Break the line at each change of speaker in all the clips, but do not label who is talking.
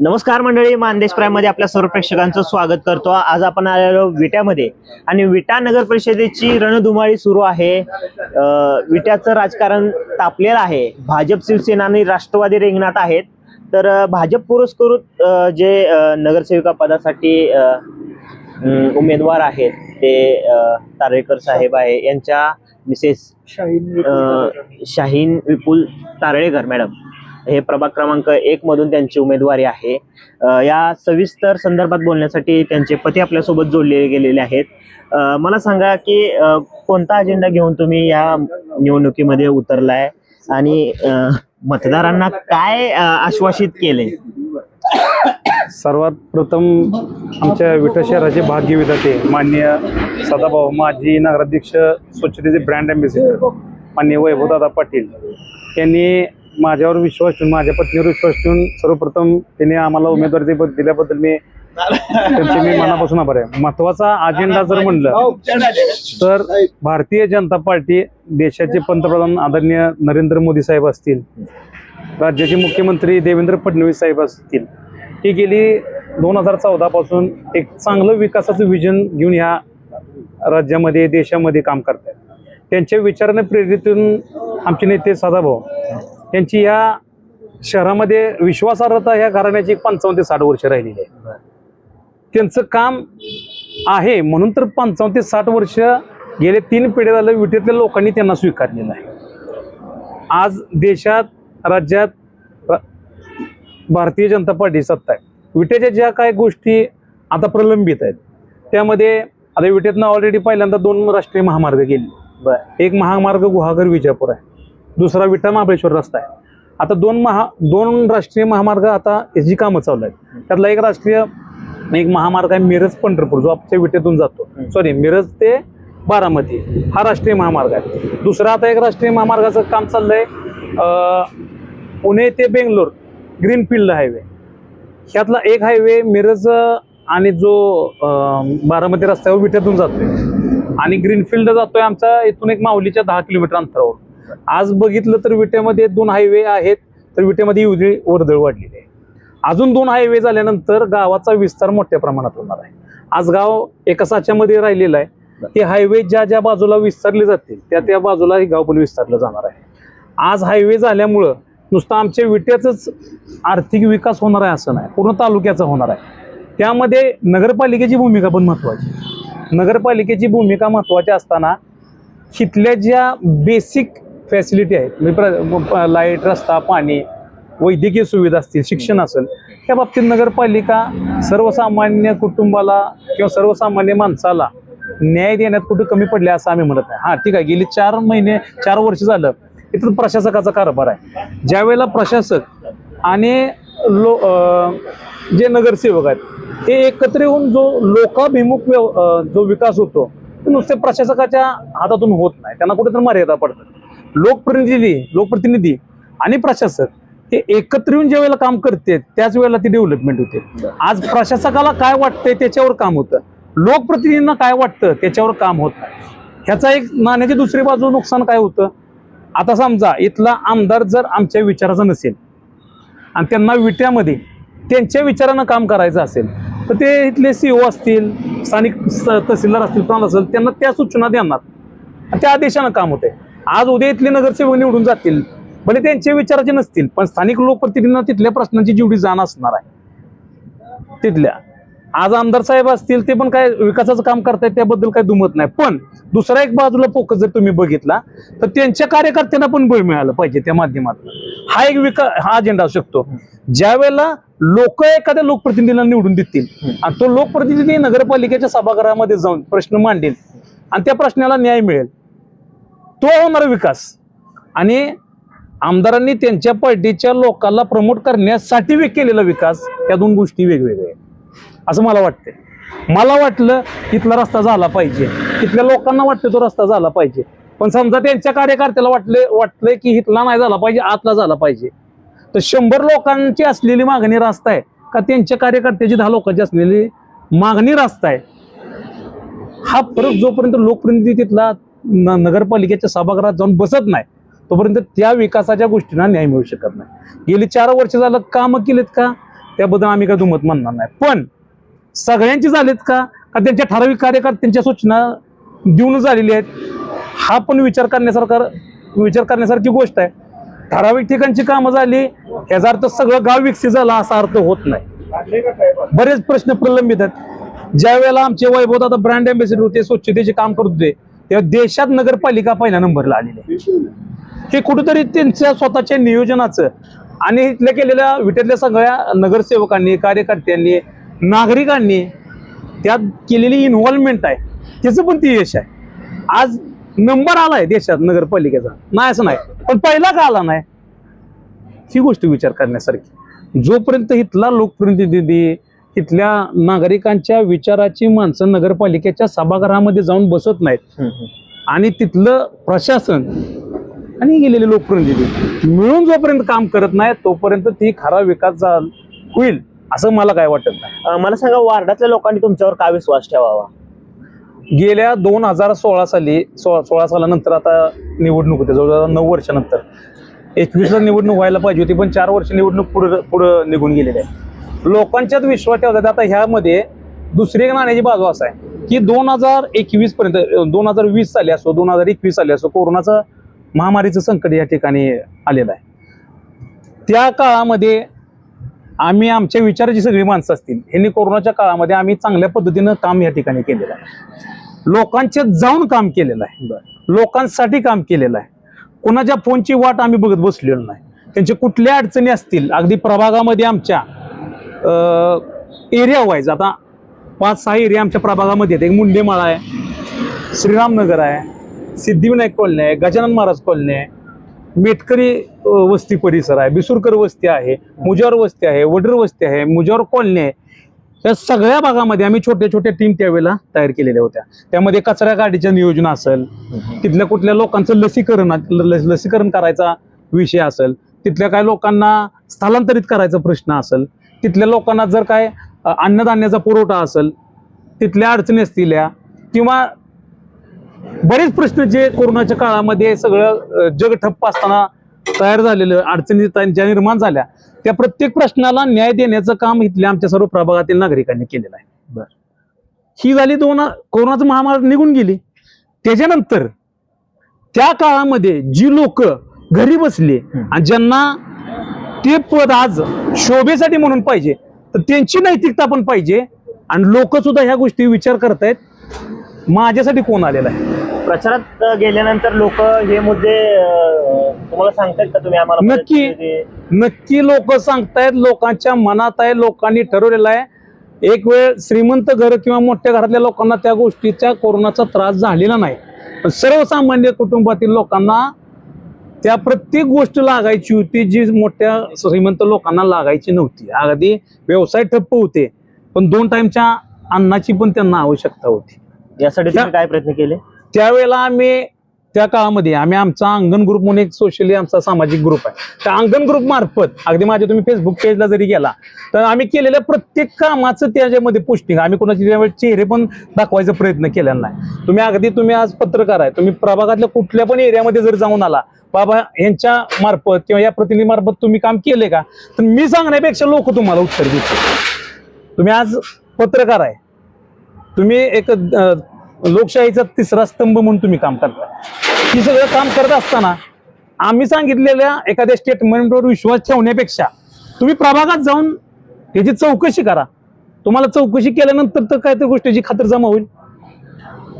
नमस्कार मंडळी मानदेश प्राईममध्ये आपल्या सर्व प्रेक्षकांचं स्वागत करतो. आज आपण आलेलो विट्यामध्ये आणि विटा नगर परिषदेची रणधुमाळी सुरू आहे. विट्याचं राजकारण तापलेलं आहे. भाजप शिवसेना आणि राष्ट्रवादी रिंगणात आहेत. तर भाजप पुरस्कृत जे नगरसेविका पदासाठी उमेदवार आहेत ते तारेकर साहेब आहे. यांच्या मिसेस शाहीन विपुल तारळेकर मॅडम. हे प्रभाग क्रमांक एक मधून त्यांची उमेदवारी आहे. या सविस्तर संदर्भात बोलण्यासाठी त्यांचे पती आपल्यासोबत जोडले गेलेले आहेत. मला सांगा की कोणता अजेंडा घेऊन तुम्ही या निवडणुकीमध्ये उतरलाय? आणि मतदारांना काय आश्वासित केले
सर्वात प्रथम आमच्या विटा शहराचे भाग्य विधाते माननीय सदाभाऊ माजी नगराध्यक्ष स्वच्छतेचे ब्रँड अँबॅसिडर माननीय वैभवदादा पाटील यांनी माझ्यावर विश्वास ठेवून माझ्या पत्नीवर विश्वास ठेवून सर्वप्रथम त्यांनी आम्हाला उमेदवारी दिल्याबद्दल मी त्यांचे मी मनापासून आभार आहे. महत्त्वाचा अजेंडा जर म्हणलं तर भारतीय जनता पार्टी देशाचे पंतप्रधान आदरणीय नरेंद्र मोदी साहेब असतील राज्याचे मुख्यमंत्री देवेंद्र फडणवीस साहेब असतील ही गेली दोन हजार चौदापासून एक चांगलं विकासाचं विजन घेऊन ह्या राज्यामध्ये देशामध्ये काम करत आहेत त्यांच्या विचाराने प्रेरितून आमचे नेते सदाभाऊ यांची या शहरामध्ये विश्वासार्हता ह्या घराण्याची पंचावन्न ते साठ वर्ष राहिलेली आहे. त्यांचं काम आहे म्हणून तर पंचावन्न ते साठ वर्ष गेले तीन पिढ्या झालं विटेतल्या लोकांनी त्यांना स्वीकारलेलं आहे. आज देशात राज्यात भारतीय जनता पार्टी सत्ता आहे. विटेच्या ज्या काही गोष्टी आता प्रलंबित आहेत त्यामध्ये आता विटेतनं ऑलरेडी पहिल्यांदा दोन राष्ट्रीय महामार्ग गेले. एक महामार्ग गुहागर विजापूर आहे. दुसरा विटा महाबळेश्वर रस्ता आहे. आता दोन महा दोन राष्ट्रीय महामार्ग आता याची कामं चालू आहेत. त्यातला एक राष्ट्रीय एक महामार्ग आहे मिरज पंढरपूर जो आमच्या विटेतून जातो. सॉरी मिरज ते बारामती. हा राष्ट्रीय महामार्ग आहे. दुसरा आता एक राष्ट्रीय महामार्गाचं काम चाललंय आहे पुणे ते बेंगलोर ग्रीनफील्ड हायवे. ह्यातला एक हायवे मिरज आणि जो बारामती रस्त्यावर विट्यातून जातोय. आणि ग्रीनफील्ड जातोय आमचा इथून एक माऊलीच्या दहा किलोमीटर अंतरावर. आज बघितलं तर विट्यामध्ये दोन हायवे आहेत तर विट्यामध्ये उजळी वर्दळ वाढलेली आहे. अजून दोन हायवे झाल्यानंतर गावाचा विस्तार मोठ्या प्रमाणात होणार आहे. आज गाव एका साच्यामध्ये राहिलेलं आहे. ते हायवे ज्या ज्या बाजूला विस्तारले जातील त्या त्या बाजूला हे गाव पण विस्तारलं जाणार आहे. आज हायवे झाल्यामुळं नुसतं आमच्या विट्याचाच आर्थिक विकास होणार आहे असं नाही. पूर्ण तालुक्याचा होणार आहे. त्यामध्ये नगरपालिकेची भूमिका पण महत्त्वाची नगरपालिकेची भूमिका महत्त्वाची असताना तिथल्या ज्या बेसिक फॅसिलिटी आहेत म्हणजे प्र- लाइट रस्ता पाणी वैद्यकीय सुविधा असतील शिक्षण असेल त्या बाबतीत नगरपालिका सर्वसामान्य कुटुंबाला किंवा सर्वसामान्य माणसाला न्याय देण्यात कुठे कमी पडले असं आम्ही म्हणत नाही. हां ठीक आहे. गेली चार महिने चार वर्ष झालं इथं प्रशासकाचा कारभार आहे. ज्यावेळेला प्रशासक आणि लो जे नगरसेवक आहेत ते एकत्र येऊन जो लोकाभिमुख व्यव- जो विकास होतो तो नुसते प्रशासकाच्या हातातून होत नाही. त्यांना कुठेतरी मर्यादा पडतात. लोकप्रतिनिधी लोकप्रतिनिधी आणि प्रशासक ते एकत्र येऊन ज्या वेळेला काम करते त्याच वेळेला ती डेव्हलपमेंट होते. आज प्रशासकाला काय वाटतंय त्याच्यावर काम होतं? लोकप्रतिनिधींना काय वाटतं त्याच्यावर काम होत ह्याचा एक नाण्याची दुसरी बाजू नुकसान काय होतं? आता समजा इथला आमदार जर आमच्या विचाराचा नसेल आणि त्यांना विट्यामध्ये त्यांच्या विचारानं काम करायचं असेल तर ते इथले सी ओ असतील स्थानिक स- तहसीलदार असतील प्रांत असेल त्यांना त्या सूचना देणार. त्या आदेशानं काम होते आज उद्या इथले नगरसेवक निवडून जातील. भले त्यांचे विचाराचे नसतील. पण स्थानिक लोकप्रतिनिधींना तिथल्या प्रश्नांची जेवढी जाण असणार आहे तिथल्या. आज आमदार साहेब असतील ते पण काय विकासाचं काम करतायत त्याबद्दल काही दुमत नाही. पण दुसरा एक बाजूला फोकस जर तुम्ही बघितला तर त्यांच्या कार्यकर्त्यांना पण बळ मिळालं पाहिजे त्या माध्यमातून. हा एक विका हा अजेंडा असू शकतो. ज्या वेळेला लोक एखाद्या लोकप्रतिनिधीला निवडून देतील आणि तो लोकप्रतिनिधी नगरपालिकेच्या सभागृहामध्ये जाऊन प्रश्न मांडेल आणि त्या प्रश्नाला न्याय मिळेल तो होणार विकास. आणि आमदारांनी त्यांच्या पार्टीच्या लोकांना प्रमोट करण्यासाठी केलेला विकास या दोन गोष्टी वेगवेगळ्या आहेत. असं मला वाटतंय. मला वाटलं इथला रस्ता झाला पाहिजे. तिथल्या लोकांना वाटतं तो रस्ता झाला पाहिजे. पण समजा त्यांच्या कार्यकर्त्याला वाटले वाटलंय की इथला नाही झाला पाहिजे आतला झाला पाहिजे. तर शंभर लोकांची असलेली मागणी रास्ता आहे का त्यांच्या कार्यकर्त्याची दहा लोकांची असलेली मागणी रास्ता आहे? हा फरक जोपर्यंत लोकप्रतिनिधी तिथला न- नगरपालिकेच्या सभागृहात जाऊन बसत नाही तोपर्यंत त्या विकासाच्या गोष्टींना न्याय मिळू शकत नाही. गेली चार वर्ष झालं कामं केलीत का? त्याबद्दल आम्ही काय दुमत म्हणणार नाही. पण सगळ्यांची झालेत का? का त्यांच्या ठराविक कार्यकर्त्यांच्या सूचना देऊन झालेली आहेत? हा पण विचार करण्यासारखा विचार करण्यासारखी गोष्ट आहे. ठराविक ठिकाणची कामं झाली याचा अर्थ सगळं गाव विकसित झालं असा अर्थ होत नाही. बरेच प्रश्न प्रलंबित आहेत. ज्या वेळेला आमचे वैभव आता ब्रँड अँबेसिडर होते स्वच्छतेचे काम करत होते तेव्हा देशात नगरपालिका पहिल्या नंबरला आलेली आहे. हे कुठंतरी त्यांच्या स्वतःच्या नियोजनाचं आणि इथल्या केलेल्या विट्यातल्या सगळ्या नगरसेवकांनी कार्यकर्त्यांनी नागरिकांनी त्यात केलेली इन्व्हॉल्वमेंट आहे. त्याचं पण ती यश आहे. आज नंबर आलाय देशात नगरपालिकेचा. नाही असं नाही. पण पहिला का आला नाही? ही गोष्ट विचार करण्यासारखी. जोपर्यंत इथला लोकप्रतिनिधी इथल्या नागरिकांच्या विचाराची माणसं नगरपालिकेच्या सभागृहामध्ये जाऊन बसत नाहीत. आणि तिथलं प्रशासन आणि गेलेले लोकप्रतिनिधी मिळून जोपर्यंत काम करत नाही तोपर्यंत ती खरा विकास होईल असं मला काय वाटत नाही.
मला सांगा वार्डातल्या लोकांनी तुमच्यावर का विश्वास ठेवावा?
गेल्या दोन हजार सोळा साली सोळा सोळा सालानंतर आता निवडणूक होते जवळजवळ नऊ वर्षानंतर. एकवीसला निवडणूक व्हायला पाहिजे होती पण चार वर्ष निवडणूक पुढे पुढं निघून गेलेली आहे. लोकांच्यात विश्वास ठेवतात. आता ह्यामध्ये दुसरी एक नाण्याची बाजू असं आहे की दोन हजार एकवीस पर्यंत दोन हजार वीस साली असो दोन हजार एकवीस साली असो कोरोनाचं महामारीचं संकट या ठिकाणी आलेलं आहे. त्या काळामध्ये आम्ही आमच्या विचाराची सगळी माणसं असतील यांनी कोरोनाच्या काळामध्ये आम्ही चांगल्या पद्धतीनं काम या ठिकाणी केलेलं आहे. लोकांच्यात जाऊन काम केलेलं आहे. लोकांसाठी काम केलेलं आहे. कोणाच्या फोनची वाट आम्ही बघत बसलेलो नाही. त्यांच्या कुठल्या अडचणी असतील अगदी प्रभागामध्ये आमच्या एरिया वाईज आता पाच सहा एरिया आमच्या प्रभागामध्ये आहेत. एक मुंडेमाळा आहे श्रीरामनगर आहे सिद्धिविनायक कॉलनी आहे गजानन महाराज कॉलनी आहे मेटकरी वस्ती परिसर आहे बिसुरकर वस्ती आहे मुजावर वस्ती आहे वडर वस्ती आहे मुजावर कॉलनी आहे. या सगळ्या भागामध्ये आम्ही छोट्या छोट्या टीम त्यावेळेला तयार केलेल्या होत्या. त्यामध्ये कचरा गाडीचं नियोजन असेल तिथल्या कुठल्या लोकांचं लसीकरण लसीकरण करायचा विषय असेल तिथल्या काय लोकांना स्थलांतरित करायचा प्रश्न असेल तिथल्या लोकांना जर काय अन्नधान्याचा पुरवठा असेल तिथल्या अडचणी असतील या किंवा बरेच प्रश्न जे कोरोनाच्या काळामध्ये सगळं जग ठप्प असताना तयार झालेलं अडचणी ज्या निर्माण झाल्या त्या प्रत्येक प्रश्नाला न्याय देण्याचं काम इथल्या आमच्या सर्व प्रभागातील नागरिकांनी केलेलं आहे
बर.
ही झाली दोन कोरोनाचं महामारी निघून गेली त्याच्यानंतर त्या काळामध्ये जी लोक घरी बसली. आणि ज्यांना ते पद आज शोभेसाठी म्हणून पाहिजे तर त्यांची नैतिकता पण पाहिजे आणि लोक सुद्धा ह्या गोष्टी विचार करतायत. माझ्यासाठी कोण आलेला आहे?
प्रचारात गेल्यानंतर लोक हे मुद्दे तुम्हाला सांगतायत का तुम्ही आम्हाला
नक्की. नक्की लोक सांगतायत लोकांच्या मनात आहे लोकांनी ठरवलेलं आहे. एक वेळ श्रीमंत घर किंवा मोठ्या घरातल्या लोकांना त्या गोष्टीचा कोरोनाचा त्रास झालेला नाही. पण सर्वसामान्य कुटुंबातील लोकांना त्या प्रत्येक गोष्ट लागायची होती जी मोठ्या श्रीमंत लोकांना लागायची नव्हती. अगदी व्यवसाय ठप्प होते पण दोन टाइमच्या अन्नाची पण त्यांना आवश्यकता होती.
यासाठी काय प्रयत्न केले?
त्यावेळेला आम्ही त्या काळामध्ये आम्ही आमचा अंगण ग्रुप म्हणून एक सोशली आमचा सामाजिक ग्रुप आहे. त्या अंगण ग्रुप मार्फत अगदी माझ्या तुम्ही फेसबुक पेजला जरी गेला तर आम्ही केलेल्या प्रत्येक कामाचं त्याच्यामध्ये पोस्टिंग आम्ही कोणाचे चेहरे पण दाखवायचा प्रयत्न केलेला नाही. तुम्ही अगदी तुम्ही आज पत्रकार आहे. तुम्ही प्रभागातल्या कुठल्या पण एरियामध्ये जर जाऊन आला बाबा यांच्या मार्फत किंवा या प्रतिनिधी मार्फत तुम्ही काम केले का? तर मी सांगण्यापेक्षा लोक तुम्हाला उत्तर देतील. तुम्ही आज पत्रकार आहे. तुम्ही एक लोकशाहीचा तिसरा स्तंभ म्हणून तुम्ही काम करता. ही सगळं काम करत असताना आम्ही सांगितलेल्या एखाद्या स्टेटमेंटवर विश्वास ठेवण्यापेक्षा तुम्ही प्रभागात जाऊन त्याची चौकशी करा. तुम्हाला चौकशी केल्यानंतर तर काय तर गोष्टीची खातर जमा होईल.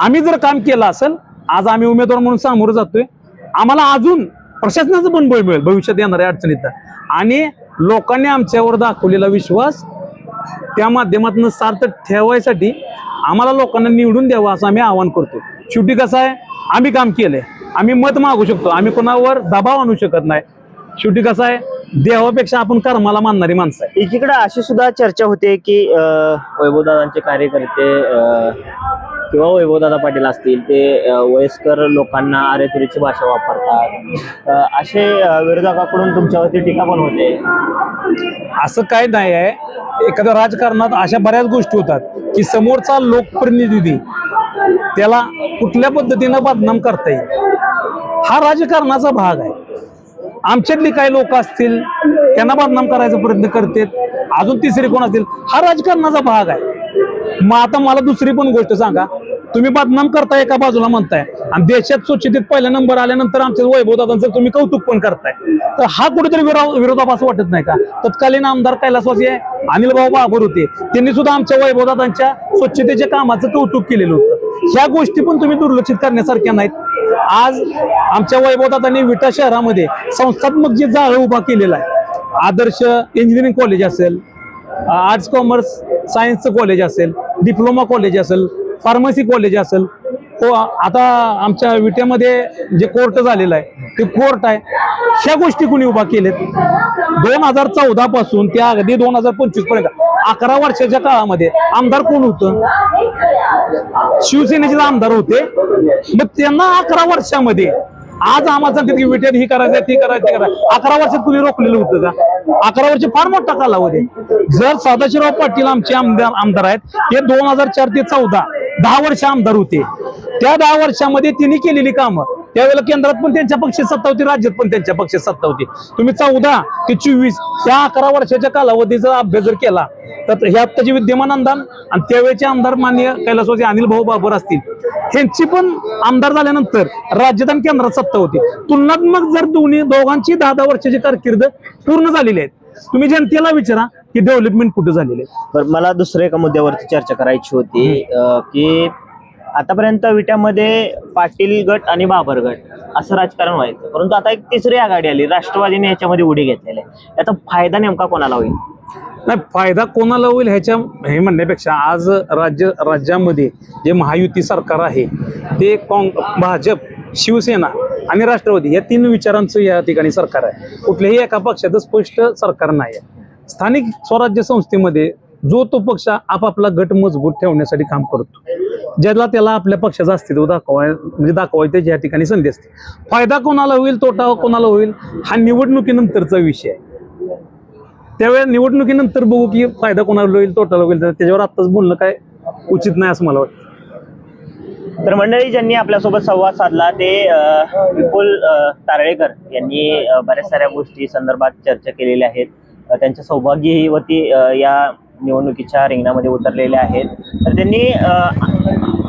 आम्ही जर काम केलं असेल आज आम्ही उमेदवार म्हणून सामोरं जातोय. आम्हाला अजून प्रशासनाचं पण बळ मिळेल भविष्यात येणाऱ्या अडचणीत. आणि लोकांनी आमच्यावर दाखवलेला विश्वास त्या माध्यमातून सार्थ ठेवायसाठी आम्हाला लोकांना निवडून द्यावं असं आम्ही आवाहन करतो. शेवटी कसं आहे आम्ही काम केलंय. आम्ही मत मागू शकतो. आम्ही कोणावर दबाव आणू शकत नाही. शेवटी कसं आहे देवापेक्षा आपण कर्माला मानणारी माणसं आहे.
एकीकडे अशी सुद्धा चर्चा होते की अं, वैभवदादांचे कार्यकर्ते किंवा वैभवदादा पाटील असतील ते वयस्कर लोकांना आरेतुरीची भाषा वापरतात. असे विरोधकाकडून तुमच्यावरती टीका पण होते?
असं काय नाही आहे. एखाद्या राजकारणात अशा बऱ्याच गोष्टी होतात की समोरचा लोकप्रतिनिधी त्याला कुठल्या पद्धतीनं बदनाम करता येईल हा राजकारणाचा भाग आहे. आमच्यातली काही लोक असतील त्यांना बदनाम करायचा प्रयत्न करतात. अजून तिसरी कोण असतील? हा राजकारणाचा भाग आहे. मग आता मला दुसरी पण गोष्ट सांगा. तुम्ही बदनाम करताय एका बाजूला म्हणताय? आणि देशात स्वच्छतेत पहिला नंबर आल्यानंतर आमच्या वैभवदादांचं तुम्ही कौतुक पण करताय. तर हा कुठेतरी विरो- विरोधाभास वाटत नाही का? तत्कालीन आमदार कैलासवासी आहे अनिल भाऊ बाबर होते. त्यांनी सुद्धा आमच्या वैभवदादांच्या स्वच्छतेच्या कामाचं कौतुक केलेलं होतं. ह्या गोष्टी पण तुम्ही दुर्लक्षित करण्यासारख्या नाहीत. आज आमच्या वैभवदादांनी विटा शहरामध्ये संस्थात्मक जे जाळं उभा केलेलं आहे आदर्श इंजिनिअरिंग कॉलेज असेल आर्ट्स कॉमर्स सायन्सचं कॉलेज असेल डिप्लोमा कॉलेज असेल फार्मसी कॉलेज असेल तो आता आमच्या विट्यामध्ये जे कोर्ट झालेलं आहे ते कोर्ट आहे. ह्या गोष्टी कुणी उभा केलेत? दोन हजार चौदा पासून त्या अगदी दोन हजार पंचवीसपर्यंत अकरा वर्षाच्या काळामध्ये आमदार कोण होतं? शिवसेनेचे आमदार होते. मग त्यांना अकरा वर्षामध्ये आज आम्हाला सांगतात की विटेत ही करायचं ती करायचं ते करायचं अकरा वर्षात कुणी रोखलेलं होतं का? अकरा वर्ष फार मोठा कालावधी जर सदाशिवराव पाटील आमचे आमदार आमदार आहेत ते दोन हजार चार ते चौदा दहा वर्ष आमदार होते. त्या दहा वर्षामध्ये त्यांनी केलेली कामं. त्यावेळेला केंद्रात पण त्यांच्या पक्षात सत्ता होती राज्यात पण त्यांच्या पक्षात सत्ता होती. तुम्ही चौदा ते चोवीस त्या अकरा वर्षाच्या कालावधीचा अभ्यास जर केला तर हे आत्ताचे विद्यमान आमदार आणि त्यावेळेचे आमदार मान्य कैलासवासी अनिल भाऊ बाबर असतील. ह्यांची पण आमदार झाल्यानंतर राज्यात आणि केंद्रात सत्ता होती. तुलनात्मक जर दोन्ही दोघांची दहा दहा वर्षाची कारकीर्द पूर्ण झालेली आहेत. तुम्ही जनतेला विचारा की डेव्हलपमेंट कुठे झालेली आहे.
मला दुसऱ्या एका मुद्द्यावरती चर्चा करायची होती की आतापर्यंत विट्यामध्ये पाटील गट आणि बाबर गट असं राजकारण व्हायचं. परंतु आता एक तिसरी आघाडी आली राष्ट्रवादीने याच्यामध्ये उडी घेतलेली आहे. याचा फायदा नेमका कोणाला होईल?
नाही फायदा कोणाला होईल ह्याच्या हे म्हणण्यापेक्षा आज राज्य राज्यामध्ये जे महायुती सरकार आहे ते काँग भाजप शिवसेना आणि राष्ट्रवादी या तीन विचारांचं या ठिकाणी सरकार आहे. कुठल्याही एका पक्षाचं स्पष्ट सरकार नाही आहे स्थानिक स्वराज्य संस्थेमध्ये जो तो पक्ष आपापला गट मजबूत ठेवण्यासाठी काम करतो. ज्याला त्याला आपल्या पक्षाचं अस्तित्व दाखवाय म्हणजे दाखवायचं या ठिकाणी संधी असते. फायदा कोणाला होईल तोटा कोणाला होईल हा निवडणुकीनंतरचा विषय आहे. त्यावेळेस निवडणुकीनंतर बघू की फायदा कोणाला होईल तोटाला होईल त्याच्यावर आत्ताच बोलणं काय उचित नाही असं मला वाटतं.
तर मंडळी ज्यांनी आपल्यासोबत संवाद साधला ते अं, विपुल तारळेकर यांनी बऱ्याच साऱ्या गोष्टी संदर्भात चर्चा केलेल्या आहेत. त्यांच्या सौभाग्यवती अं, या निवडणुकीच्या रिंगणामध्ये उतरलेले आहेत. तर त्यांनी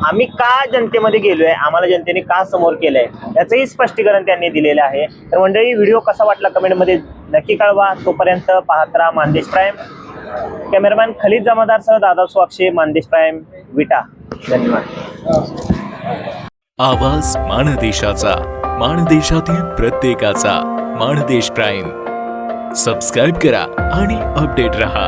आम्ही का जनतेमध्ये गेलोय आम्हाला जनतेने का समोर केलंय याचंही स्पष्टीकरण त्यांनी दिलेलं आहे. तर मंडळी व्हिडिओ कसा वाटला कमेंटमध्ये नक्की कळवा. तोपर्यंत पाहत राहा मानदेश प्राईम. कॅमेरामॅन खलीद जमादारसह दादा स्वाक्षे मानदेश प्राईम विटा. धन्यवाद.
आवाज माणदेशाचा माणदेशातील प्रत्येकाचा माणदेश प्राईम. सबस्क्राईब करा आणि अपडेट रहा.